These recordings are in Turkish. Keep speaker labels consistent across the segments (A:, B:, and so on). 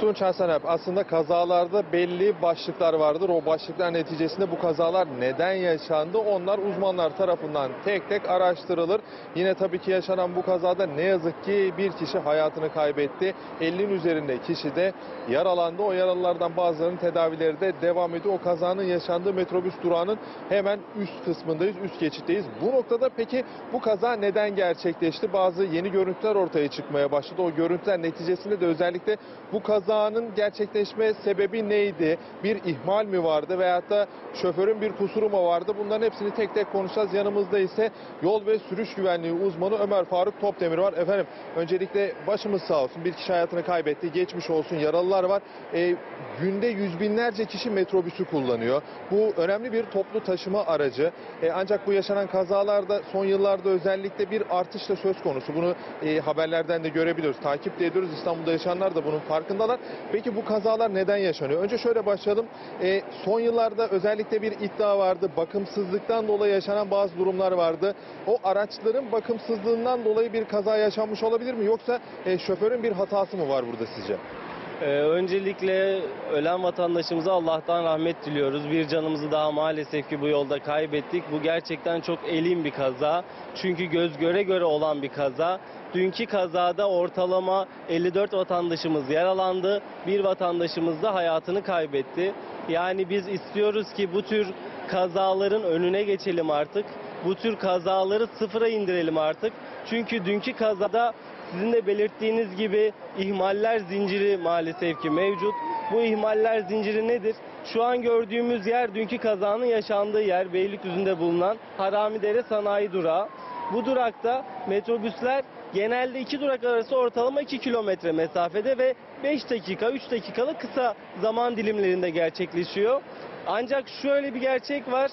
A: Tunç Hasan Alp aslında kazalarda belli başlıklar vardır. O başlıklar neticesinde bu kazalar neden yaşandı? Onlar uzmanlar tarafından tek tek araştırılır. Yine tabii ki yaşanan bu kazada ne yazık ki bir kişi hayatını kaybetti. 50'nin üzerinde kişi de yaralandı. O yaralılardan bazılarının tedavileri de devam ediyor. O kazanın yaşandığı metrobüs durağının hemen üst kısmındayız, üst geçitteyiz. Bu noktada peki bu kaza neden gerçekleşti? Bazı yeni görüntüler ortaya çıkmaya başladı. O görüntüler neticesinde de özellikle bu kazanın gerçekleşme sebebi neydi? Bir ihmal mi vardı veyahut da şoförün bir kusuru mu vardı? Bunların hepsini tek tek konuşacağız. Yanımızda ise yol ve sürüş güvenliği uzmanı Ömer Faruk Topdemir var. Efendim öncelikle başımız sağ olsun. Bir kişi hayatını kaybetti. Geçmiş olsun. Yaralılar var. Ee, günde yüz binlerce kişi metrobüsü kullanıyor. Bu önemli bir toplu taşıma aracı. Ee, ancak bu yaşanan kazalarda son yıllarda özellikle bir artış da söz konusu. Bunu e, haberlerden de görebiliyoruz. Takip de ediyoruz. İstanbul'da yaşayanlar da bunun farkındalar. Peki bu kazalar neden yaşanıyor? Önce şöyle başlayalım. Ee, son yıllarda özellikle bir iddia vardı. Bakımsızlıktan dolayı yaşanan bazı durumlar vardı. O araçların bakımsızlığından dolayı bir kaza yaşanmış olabilir mi? Yoksa e, şoförün bir hatası mı var burada sizce?
B: Ee, öncelikle ölen vatandaşımıza Allah'tan rahmet diliyoruz. Bir canımızı daha maalesef ki bu yolda kaybettik. Bu gerçekten çok elim bir kaza. Çünkü göz göre göre olan bir kaza. Dünkü kazada ortalama 54 vatandaşımız yaralandı. Bir vatandaşımız da hayatını kaybetti. Yani biz istiyoruz ki bu tür kazaların önüne geçelim artık. Bu tür kazaları sıfıra indirelim artık. Çünkü dünkü kazada sizin de belirttiğiniz gibi ihmaller zinciri maalesef ki mevcut. Bu ihmaller zinciri nedir? Şu an gördüğümüz yer dünkü kazanın yaşandığı yer Beylikdüzü'nde bulunan Haramidere Sanayi Durağı. Bu durakta metrobüsler genelde iki durak arası ortalama 2 kilometre mesafede ve 5 dakika 3 dakikalık kısa zaman dilimlerinde gerçekleşiyor. Ancak şöyle bir gerçek var.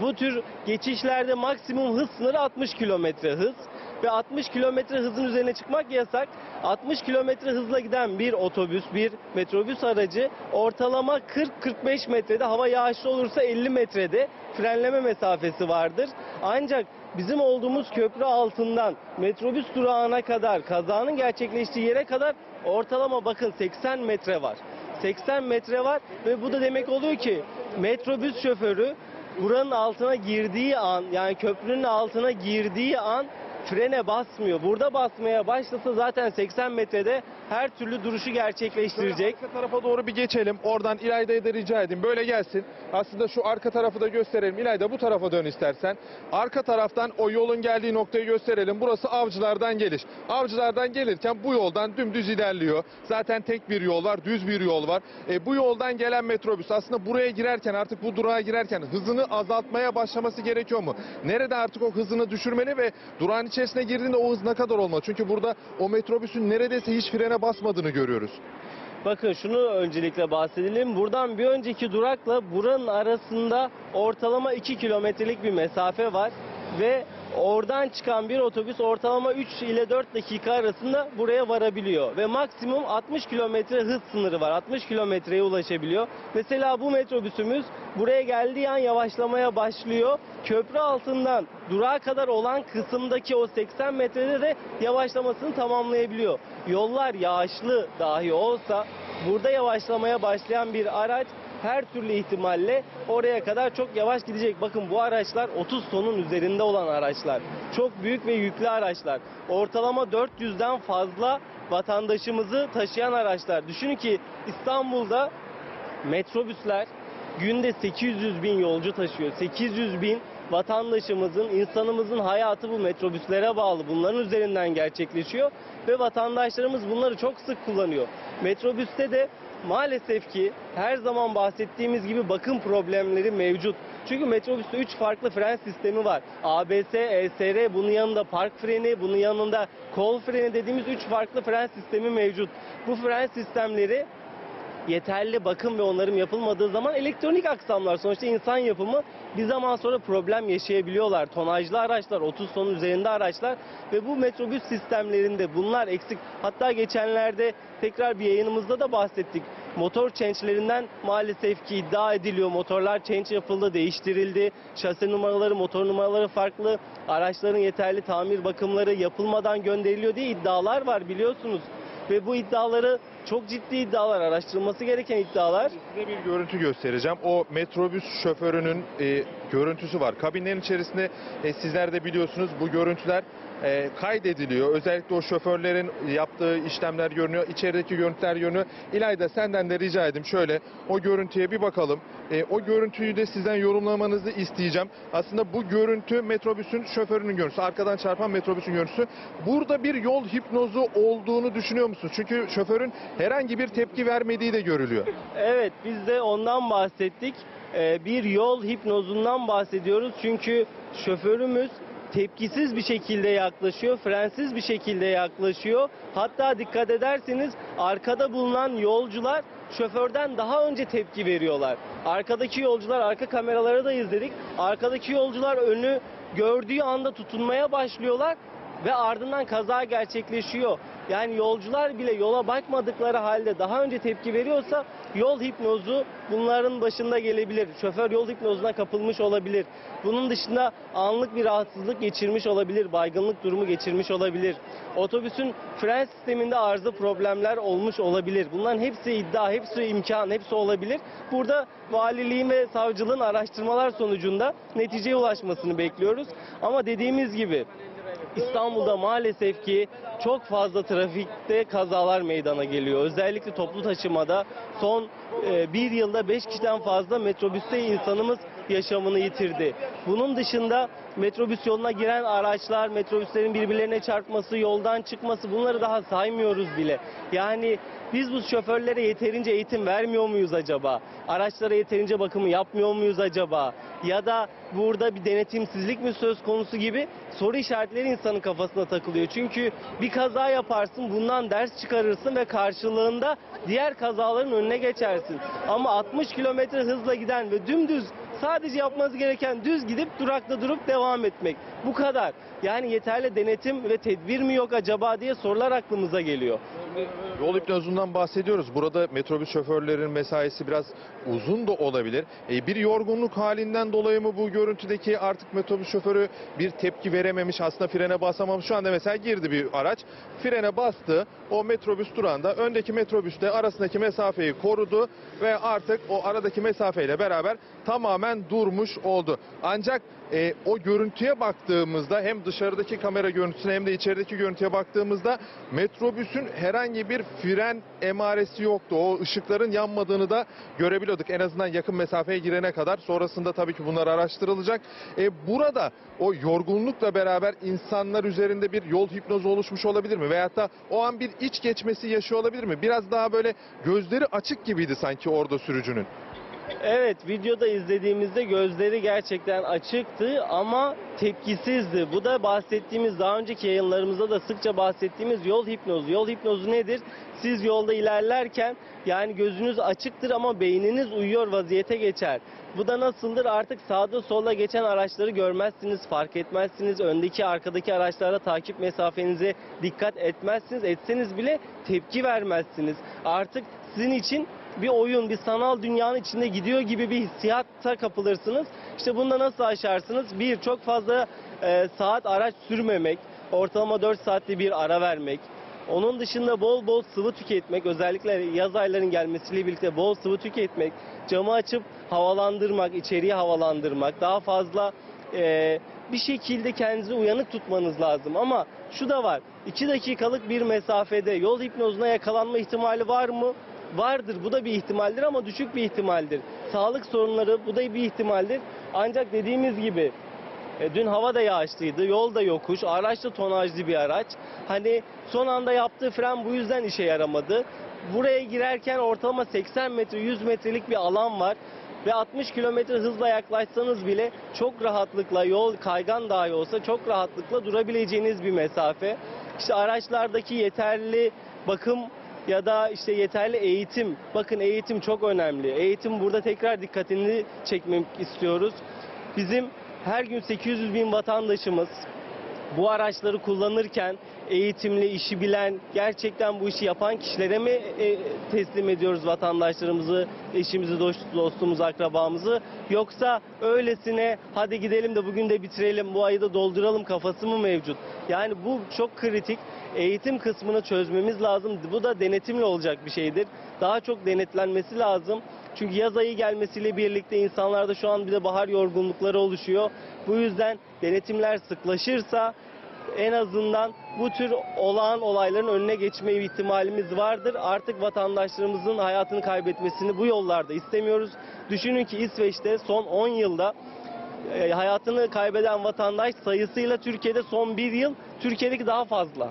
B: Bu tür geçişlerde maksimum hız sınırı 60 kilometre hız ve 60 kilometre hızın üzerine çıkmak yasak. 60 kilometre hızla giden bir otobüs, bir metrobüs aracı ortalama 40-45 metrede hava yağışlı olursa 50 metrede frenleme mesafesi vardır. Ancak bizim olduğumuz köprü altından metrobüs durağına kadar kazanın gerçekleştiği yere kadar ortalama bakın 80 metre var. 80 metre var ve bu da demek oluyor ki metrobüs şoförü buranın altına girdiği an yani köprünün altına girdiği an frene basmıyor. Burada basmaya başlasa zaten 80 metrede her türlü duruşu gerçekleştirecek.
A: Arka tarafa doğru bir geçelim. Oradan İlayda'ya da rica edeyim. Böyle gelsin. Aslında şu arka tarafı da gösterelim. İlayda bu tarafa dön istersen. Arka taraftan o yolun geldiği noktayı gösterelim. Burası Avcılar'dan geliş. Avcılar'dan gelirken bu yoldan dümdüz ilerliyor. Zaten tek bir yol var. Düz bir yol var. E, bu yoldan gelen metrobüs aslında buraya girerken artık bu durağa girerken hızını azaltmaya başlaması gerekiyor mu? Nerede artık o hızını düşürmeli ve durağın içerisine girdiğinde o hız ne kadar olmalı? Çünkü burada o metrobüsün neredeyse hiç frene basmadığını görüyoruz.
B: Bakın şunu öncelikle bahsedelim. Buradan bir önceki durakla buranın arasında ortalama 2 kilometrelik bir mesafe var ve oradan çıkan bir otobüs ortalama 3 ile 4 dakika arasında buraya varabiliyor ve maksimum 60 kilometre hız sınırı var. 60 kilometreye ulaşabiliyor. Mesela bu metrobüsümüz buraya geldiği an yavaşlamaya başlıyor. Köprü altından durağa kadar olan kısımdaki o 80 metrede de yavaşlamasını tamamlayabiliyor. Yollar yağışlı dahi olsa burada yavaşlamaya başlayan bir araç her türlü ihtimalle oraya kadar çok yavaş gidecek. Bakın bu araçlar 30 tonun üzerinde olan araçlar. Çok büyük ve yüklü araçlar. Ortalama 400'den fazla vatandaşımızı taşıyan araçlar. Düşünün ki İstanbul'da metrobüsler günde 800 bin yolcu taşıyor. 800 bin vatandaşımızın, insanımızın hayatı bu metrobüslere bağlı. Bunların üzerinden gerçekleşiyor ve vatandaşlarımız bunları çok sık kullanıyor. Metrobüste de maalesef ki her zaman bahsettiğimiz gibi bakım problemleri mevcut. Çünkü metrobüste 3 farklı fren sistemi var. ABS, ESR, bunun yanında park freni, bunun yanında kol freni dediğimiz 3 farklı fren sistemi mevcut. Bu fren sistemleri yeterli bakım ve onarım yapılmadığı zaman elektronik aksamlar sonuçta insan yapımı bir zaman sonra problem yaşayabiliyorlar. Tonajlı araçlar, 30 tonun üzerinde araçlar ve bu metrobüs sistemlerinde bunlar eksik. Hatta geçenlerde tekrar bir yayınımızda da bahsettik. Motor change'lerinden maalesef ki iddia ediliyor. Motorlar change yapıldı, değiştirildi. Şase numaraları, motor numaraları farklı. Araçların yeterli tamir bakımları yapılmadan gönderiliyor diye iddialar var biliyorsunuz ve bu iddiaları çok ciddi iddialar, araştırılması gereken iddialar.
A: Size bir görüntü göstereceğim. O metrobüs şoförünün e, görüntüsü var. Kabinlerin içerisinde e, sizler de biliyorsunuz bu görüntüler e, kaydediliyor. Özellikle o şoförlerin yaptığı işlemler görünüyor. İçerideki görüntüler görünüyor. İlayda senden de rica edeyim şöyle o görüntüye bir bakalım. E, o görüntüyü de sizden yorumlamanızı isteyeceğim. Aslında bu görüntü metrobüsün şoförünün görüntüsü. Arkadan çarpan metrobüsün görüntüsü. Burada bir yol hipnozu olduğunu düşünüyor musunuz? Çünkü şoförün herhangi bir tepki vermediği de görülüyor.
B: Evet biz de ondan bahsettik. Ee, bir yol hipnozundan bahsediyoruz. Çünkü şoförümüz tepkisiz bir şekilde yaklaşıyor, frensiz bir şekilde yaklaşıyor. Hatta dikkat ederseniz arkada bulunan yolcular şoförden daha önce tepki veriyorlar. Arkadaki yolcular, arka kameraları da izledik. Arkadaki yolcular önü gördüğü anda tutunmaya başlıyorlar ve ardından kaza gerçekleşiyor. Yani yolcular bile yola bakmadıkları halde daha önce tepki veriyorsa yol hipnozu bunların başında gelebilir. Şoför yol hipnozuna kapılmış olabilir. Bunun dışında anlık bir rahatsızlık geçirmiş olabilir, baygınlık durumu geçirmiş olabilir. Otobüsün fren sisteminde arıza problemler olmuş olabilir. Bunların hepsi iddia, hepsi imkan, hepsi olabilir. Burada valiliğin ve savcılığın araştırmalar sonucunda neticeye ulaşmasını bekliyoruz. Ama dediğimiz gibi İstanbul'da maalesef ki çok fazla trafikte kazalar meydana geliyor. Özellikle toplu taşımada son e, bir yılda 5 kişiden fazla metrobüste insanımız yaşamını yitirdi. Bunun dışında metrobüs yoluna giren araçlar, metrobüslerin birbirlerine çarpması, yoldan çıkması bunları daha saymıyoruz bile. Yani biz bu şoförlere yeterince eğitim vermiyor muyuz acaba? Araçlara yeterince bakımı yapmıyor muyuz acaba? Ya da burada bir denetimsizlik mi söz konusu gibi soru işaretleri insanın kafasına takılıyor. Çünkü bir kaza yaparsın, bundan ders çıkarırsın ve karşılığında diğer kazaların önüne geçersin. Ama 60 kilometre hızla giden ve dümdüz sadece yapması gereken düz gidip durakta durup devam etmek. Bu kadar. Yani yeterli denetim ve tedbir mi yok acaba diye sorular aklımıza geliyor.
A: Yol hipnozundan bahsediyoruz. Burada metrobüs şoförlerinin mesaisi biraz uzun da olabilir. E, bir yorgunluk halinden dolayı mı bu görüntüdeki artık metrobüs şoförü bir tepki verememiş, aslında frene basamamış. Şu anda mesela girdi bir araç, frene bastı. O metrobüs durağında öndeki metrobüsle arasındaki mesafeyi korudu ve artık o aradaki mesafeyle beraber tamamen durmuş oldu. Ancak e, o görüntüye baktığımızda hem dışarıdaki kamera görüntüsüne hem de içerideki görüntüye baktığımızda metrobüsün herhangi bir fren emaresi yoktu. O ışıkların yanmadığını da görebiliyorduk. En azından yakın mesafeye girene kadar. Sonrasında tabii ki bunlar araştırılacak. E, burada o yorgunlukla beraber insanlar üzerinde bir yol hipnozu oluşmuş olabilir mi? Veyahut da o an bir iç geçmesi yaşıyor olabilir mi? Biraz daha böyle gözleri açık gibiydi sanki orada sürücünün.
B: Evet videoda izlediğimizde gözleri gerçekten açıktı ama tepkisizdi. Bu da bahsettiğimiz daha önceki yayınlarımızda da sıkça bahsettiğimiz yol hipnozu. Yol hipnozu nedir? Siz yolda ilerlerken yani gözünüz açıktır ama beyniniz uyuyor vaziyete geçer. Bu da nasıldır? Artık sağda solda geçen araçları görmezsiniz, fark etmezsiniz. Öndeki arkadaki araçlara takip mesafenize dikkat etmezsiniz. Etseniz bile tepki vermezsiniz. Artık sizin için bir oyun, bir sanal dünyanın içinde gidiyor gibi bir hissiyata kapılırsınız. İşte bunda nasıl aşarsınız? Bir, çok fazla e, saat araç sürmemek, ortalama 4 saatte bir ara vermek. Onun dışında bol bol sıvı tüketmek, özellikle yaz ayların gelmesiyle birlikte bol sıvı tüketmek, camı açıp havalandırmak, içeriği havalandırmak, daha fazla e, bir şekilde kendinizi uyanık tutmanız lazım. Ama şu da var, 2 dakikalık bir mesafede yol hipnozuna yakalanma ihtimali var mı? Vardır. Bu da bir ihtimaldir ama düşük bir ihtimaldir. Sağlık sorunları bu da bir ihtimaldir. Ancak dediğimiz gibi e, dün hava da yağışlıydı, yol da yokuş, araç da tonajlı bir araç. Hani son anda yaptığı fren bu yüzden işe yaramadı. Buraya girerken ortalama 80 metre, 100 metrelik bir alan var. Ve 60 kilometre hızla yaklaşsanız bile çok rahatlıkla yol kaygan dahi olsa çok rahatlıkla durabileceğiniz bir mesafe. İşte araçlardaki yeterli bakım ya da işte yeterli eğitim. Bakın eğitim çok önemli. Eğitim burada tekrar dikkatini çekmek istiyoruz. Bizim her gün 800 bin vatandaşımız bu araçları kullanırken eğitimli, işi bilen, gerçekten bu işi yapan kişilere mi e, teslim ediyoruz vatandaşlarımızı, eşimizi, dost- dostumuzu, akrabamızı? Yoksa öylesine hadi gidelim de bugün de bitirelim, bu ayı da dolduralım kafası mı mevcut? Yani bu çok kritik. Eğitim kısmını çözmemiz lazım. Bu da denetimle olacak bir şeydir. Daha çok denetlenmesi lazım. Çünkü yaz ayı gelmesiyle birlikte insanlarda şu an bir de bahar yorgunlukları oluşuyor. Bu yüzden denetimler sıklaşırsa en azından bu tür olağan olayların önüne geçme ihtimalimiz vardır. Artık vatandaşlarımızın hayatını kaybetmesini bu yollarda istemiyoruz. Düşünün ki İsveç'te son 10 yılda e, hayatını kaybeden vatandaş sayısıyla Türkiye'de son bir yıl Türkiye'deki daha fazla.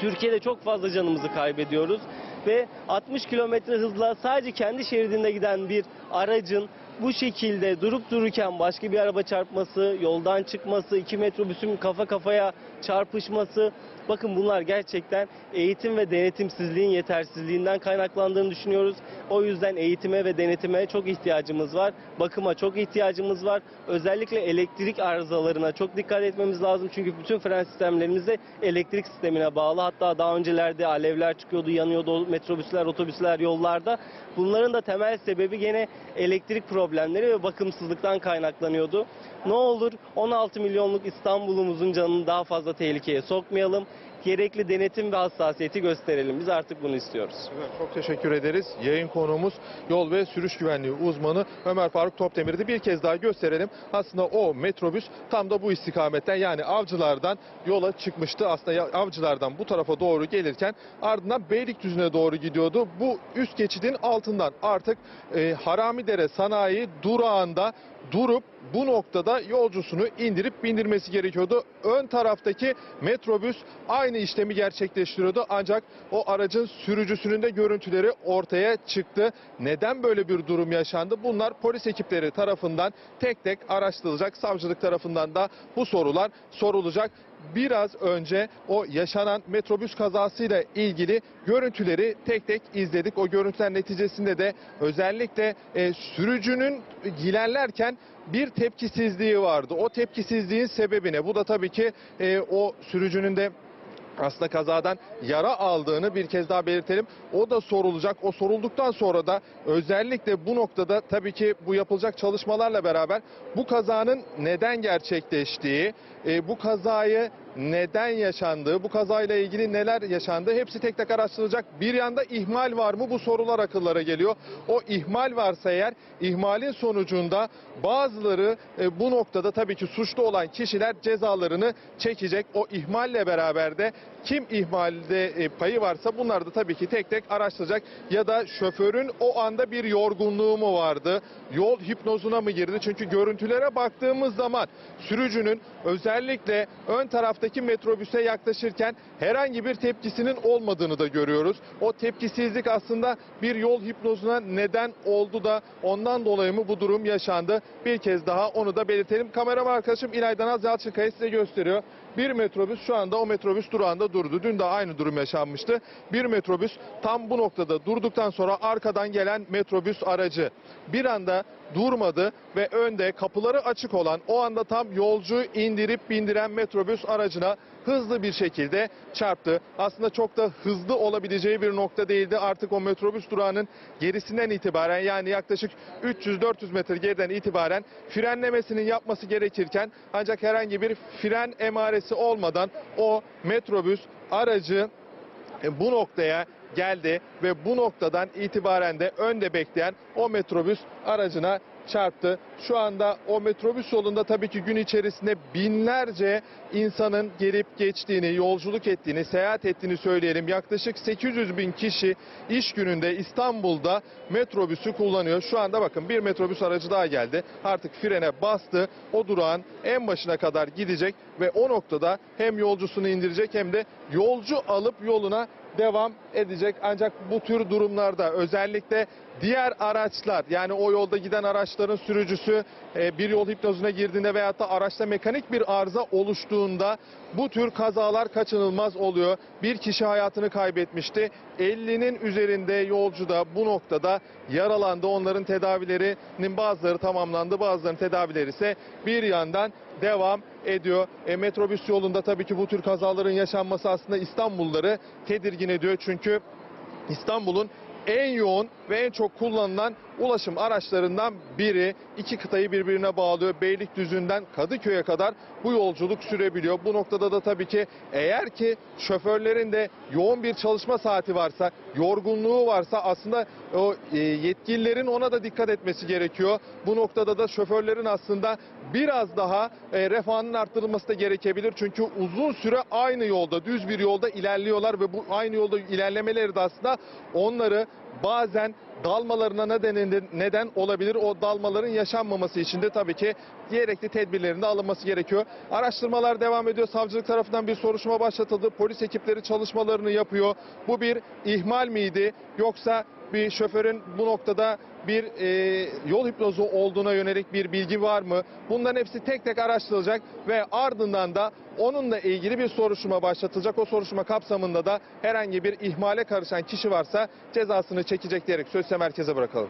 B: Türkiye'de çok fazla canımızı kaybediyoruz ve 60 kilometre hızla sadece kendi şeridinde giden bir aracın bu şekilde durup dururken başka bir araba çarpması, yoldan çıkması, iki metrobüsün kafa kafaya çarpışması bakın bunlar gerçekten eğitim ve denetimsizliğin yetersizliğinden kaynaklandığını düşünüyoruz. O yüzden eğitime ve denetime çok ihtiyacımız var. Bakıma çok ihtiyacımız var. Özellikle elektrik arızalarına çok dikkat etmemiz lazım. Çünkü bütün fren sistemlerimiz de elektrik sistemine bağlı. Hatta daha öncelerde alevler çıkıyordu, yanıyordu metrobüsler, otobüsler yollarda. Bunların da temel sebebi gene elektrik problemleri ve bakımsızlıktan kaynaklanıyordu. Ne olur 16 milyonluk İstanbul'umuzun canını daha fazla tehlikeye sokmayalım. Gerekli denetim ve hassasiyeti gösterelim. Biz artık bunu istiyoruz.
A: Çok teşekkür ederiz. Yayın konuğumuz yol ve sürüş güvenliği uzmanı Ömer Faruk Topdemir'di. Bir kez daha gösterelim. Aslında o metrobüs tam da bu istikametten yani avcılardan yola çıkmıştı. Aslında avcılardan bu tarafa doğru gelirken ardından Beylikdüzü'ne doğru gidiyordu. Bu üst geçidin altından artık e, Haramidere Sanayi durağında durup bu noktada yolcusunu indirip bindirmesi gerekiyordu. Ön taraftaki metrobüs aynı işlemi gerçekleştiriyordu ancak o aracın sürücüsünün de görüntüleri ortaya çıktı. Neden böyle bir durum yaşandı? Bunlar polis ekipleri tarafından tek tek araştırılacak. Savcılık tarafından da bu sorular sorulacak. Biraz önce o yaşanan metrobüs kazasıyla ilgili görüntüleri tek tek izledik. O görüntüler neticesinde de özellikle e, sürücünün ilerlerken bir tepkisizliği vardı. O tepkisizliğin sebebi ne? Bu da tabii ki e, o sürücünün de aslında kazadan yara aldığını bir kez daha belirtelim. O da sorulacak. O sorulduktan sonra da özellikle bu noktada tabii ki bu yapılacak çalışmalarla beraber bu kazanın neden gerçekleştiği, e, bu kazayı neden yaşandığı, bu kazayla ilgili neler yaşandığı hepsi tek tek araştırılacak. Bir yanda ihmal var mı? Bu sorular akıllara geliyor. O ihmal varsa eğer ihmalin sonucunda bazıları e, bu noktada tabii ki suçlu olan kişiler cezalarını çekecek. O ihmalle beraber de kim ihmalde e, payı varsa bunlar da tabii ki tek tek araştıracak. Ya da şoförün o anda bir yorgunluğu mu vardı? Yol hipnozuna mı girdi? Çünkü görüntülere baktığımız zaman sürücünün özellikle ön taraftaki metrobüse yaklaşırken herhangi bir tepkisinin olmadığını da görüyoruz. O tepkisizlik aslında bir yol hipnozuna neden oldu da ondan dolayı mı bu durum yaşandı? Bir kez daha onu da belirtelim. Kameraman arkadaşım İlay Danaz Yalçınkaya size gösteriyor. Bir metrobüs şu anda o metrobüs durağında durdu. Dün de aynı durum yaşanmıştı. Bir metrobüs tam bu noktada durduktan sonra arkadan gelen metrobüs aracı bir anda durmadı ve önde kapıları açık olan o anda tam yolcu indirip bindiren metrobüs aracına hızlı bir şekilde çarptı. Aslında çok da hızlı olabileceği bir nokta değildi. Artık o metrobüs durağının gerisinden itibaren yani yaklaşık 300-400 metre geriden itibaren frenlemesinin yapması gerekirken ancak herhangi bir fren emaresi olmadan o metrobüs aracı e, bu noktaya geldi ve bu noktadan itibaren de önde bekleyen o metrobüs aracına çarptı. Şu anda o metrobüs yolunda tabii ki gün içerisinde binlerce insanın gelip geçtiğini, yolculuk ettiğini, seyahat ettiğini söyleyelim. Yaklaşık 800 bin kişi iş gününde İstanbul'da metrobüsü kullanıyor. Şu anda bakın bir metrobüs aracı daha geldi. Artık frene bastı. O durağın en başına kadar gidecek ve o noktada hem yolcusunu indirecek hem de yolcu alıp yoluna devam edecek. Ancak bu tür durumlarda özellikle diğer araçlar yani o yolda giden araçların sürücüsü e, bir yol hipnozuna girdiğinde veyahut da araçta mekanik bir arıza oluştuğunda bu tür kazalar kaçınılmaz oluyor. Bir kişi hayatını kaybetmişti. 50'nin üzerinde yolcu da bu noktada yaralandı. Onların tedavilerinin bazıları tamamlandı bazılarının tedavileri ise bir yandan devam ediyor. E, metrobüs yolunda tabii ki bu tür kazaların yaşanması aslında İstanbulluları tedirgin ediyor. Çünkü İstanbul'un en yoğun ve en çok kullanılan ulaşım araçlarından biri. İki kıtayı birbirine bağlıyor. Beylikdüzü'nden Kadıköy'e kadar bu yolculuk sürebiliyor. Bu noktada da tabii ki eğer ki şoförlerin de yoğun bir çalışma saati varsa, yorgunluğu varsa aslında o e, yetkililerin ona da dikkat etmesi gerekiyor. Bu noktada da şoförlerin aslında biraz daha e, refahının arttırılması da gerekebilir. Çünkü uzun süre aynı yolda, düz bir yolda ilerliyorlar ve bu aynı yolda ilerlemeleri de aslında onları bazen dalmalarına neden, neden olabilir. O dalmaların yaşanmaması için de tabii ki gerekli tedbirlerin de alınması gerekiyor. Araştırmalar devam ediyor. Savcılık tarafından bir soruşturma başlatıldı. Polis ekipleri çalışmalarını yapıyor. Bu bir ihmal miydi yoksa bir şoförün bu noktada bir e, yol hipnozu olduğuna yönelik bir bilgi var mı? Bunların hepsi tek tek araştırılacak ve ardından da onunla ilgili bir soruşturma başlatılacak. O soruşturma kapsamında da herhangi bir ihmale karışan kişi varsa cezasını çekecek diyerek söz size merkeze bırakalım.